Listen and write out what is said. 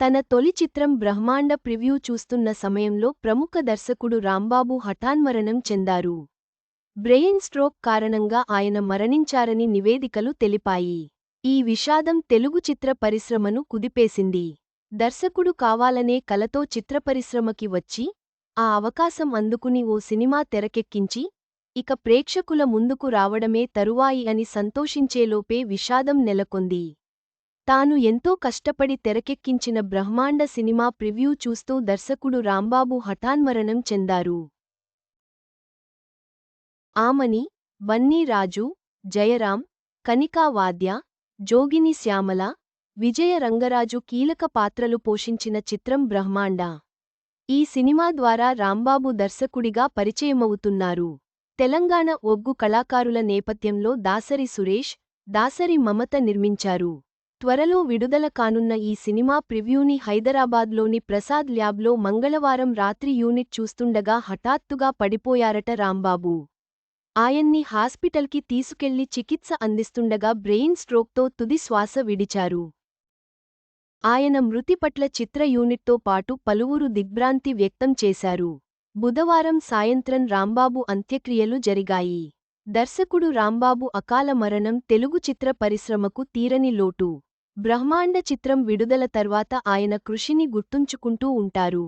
తన తొలి చిత్రం బ్రహ్మాండ ప్రివ్యూ చూస్తున్న సమయంలో ప్రముఖ దర్శకుడు రాంబాబు హఠాన్మరణం చెందారు. బ్రెయిన్ స్ట్రోక్ కారణంగా ఆయన మరణించారని నివేదికలు తెలిపాయి. ఈ విషాదం తెలుగు చిత్ర పరిశ్రమను కుదిపేసింది. దర్శకుడు కావాలనే కలతో చిత్రపరిశ్రమకి వచ్చి ఆ అవకాశం అందుకుని ఓ సినిమా తెరకెక్కించి ఇక ప్రేక్షకుల ముందుకు రావడమే తరువాయి అని సంతోషించేలోపే విషాదం నెలకొంది. తాను ఎంతో కష్టపడి తెరకెక్కించిన బ్రహ్మాండ సినిమా ప్రివ్యూ చూస్తూ దర్శకుడు రాంబాబు హఠాన్మరణం చెందారు. ఆమని బన్నీరాజు జయరాం కనికా వాద్య జోగిని శ్యామల విజయ రంగరాజు కీలక పాత్రలు పోషించిన చిత్రం బ్రహ్మాండ. ఈ సినిమా ద్వారా రాంబాబు దర్శకుడిగా పరిచయమవుతున్నారు. తెలంగాణ ఒగ్గు కళాకారుల నేపథ్యంలో దాసరి సురేష్ దాసరి మమత నిర్మించారు. త్వరలో విడుదల కానున్న ఈ సినిమా ప్రివ్యూని హైదరాబాద్లోని ప్రసాద్ ల్యాబ్లో మంగళవారం రాత్రి యూనిట్ చూస్తుండగా హఠాత్తుగా పడిపోయారట రాంబాబు. ఆయన్ని హాస్పిటల్కి తీసుకెళ్ళి చికిత్స అందిస్తుండగా బ్రెయిన్ స్ట్రోక్తో తుది శ్వాస విడిచారు. ఆయన మృతి పట్ల చిత్ర యూనిట్తో పాటు పలువురు దిగ్భ్రాంతి వ్యక్తం చేశారు. బుధవారం సాయంత్రం రాంబాబు అంత్యక్రియలు జరిగాయి. దర్శకుడు రాంబాబు అకాల మరణం తెలుగు చిత్ర పరిశ్రమకు తీరని లోటు. బ్రహ్మాండ చిత్రం విడుదల తర్వాత ఆయన కృషిని గుర్తుంచుకుంటూ ఉంటారు.